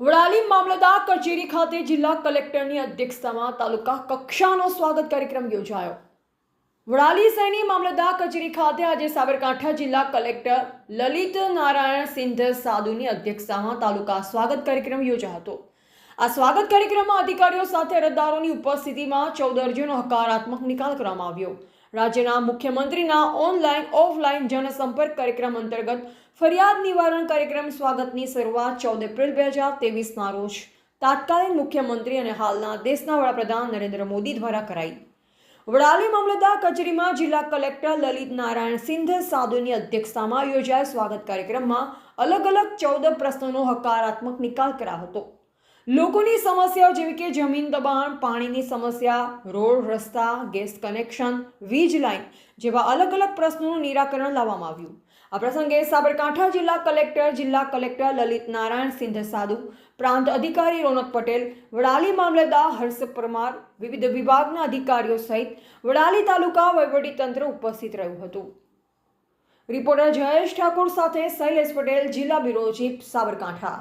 વડાલી મામલતદાર કચેરી ખાતે જિલ્લા કલેક્ટરની અધ્યક્ષતામાં તાલુકા કક્ષાનો સ્વાગત કાર્યક્રમ યોજાયો. વડાલી સૈની મામલતદાર કચેરી ખાતે આજે સાબરકાંઠા જિલ્લા કલેક્ટર લલિત નારાયણ સિંધ સાધુની અધ્યક્ષતામાં તાલુકા સ્વાગત કાર્યક્રમ યોજાયો હતો. આ સ્વાગત કાર્યક્રમમાં અધિકારીઓ સાથે અરજદારોની ઉપસ્થિતિમાં ચૌદ અરજીઓનો હકારાત્મક નિકાલ કરવામાં આવ્યો. રાજ્યના મુખ્યમંત્રીના ઓનલાઈન, ઓફલાઈન જનસંપર્ક કાર્યક્રમ અંતર્ગત ફરિયાદ નિવારણ કાર્યક્રમ સ્વાગતની શરૂઆત ચૌદ એપ્રિલ બે હજાર તેવીસના રોજ તાત્કાલિન મુખ્યમંત્રી અને હાલના દેશના વડાપ્રધાન નરેન્દ્ર મોદી દ્વારા કરાઈ. વડાલી મામલતદાર કચેરીમાં જિલ્લા કલેક્ટર લલિત નારાયણ સિંધ સાધુની અધ્યક્ષતામાં યોજાયેલ સ્વાગત કાર્યક્રમમાં અલગ અલગ ચૌદ પ્રશ્નોનો હકારાત્મક નિકાલ કરાયો હતો. લોકોની સમસ્યાઓ જેવી કે જમીન દબાણ, પાણીની સમસ્યા, રોડ રસ્તા, ગેસ કનેક્શન, વીજ લાઇન જેવા અલગ અલગ પ્રશ્નોનું નિરાકરણ લાવવામાં આવ્યું. આ પ્રસંગે સાબરકાંઠા જિલ્લા કલેક્ટર જિલ્લા કલેક્ટર લલિત નારાયણ સિંધ સાધુ, પ્રાંત અધિકારી રોનક પટેલ, વડાલી મામલતદાર હર્ષ પરમાર, વિવિધ વિભાગના અધિકારીઓ સહિત વડાલી તાલુકા વહીવટીતંત્ર ઉપસ્થિત રહ્યું હતું. રિપોર્ટર જયેશ ઠાકોર સાથે શૈલેષ પટેલ, જિલ્લા બ્યુરો ચીફ, સાબરકાંઠા.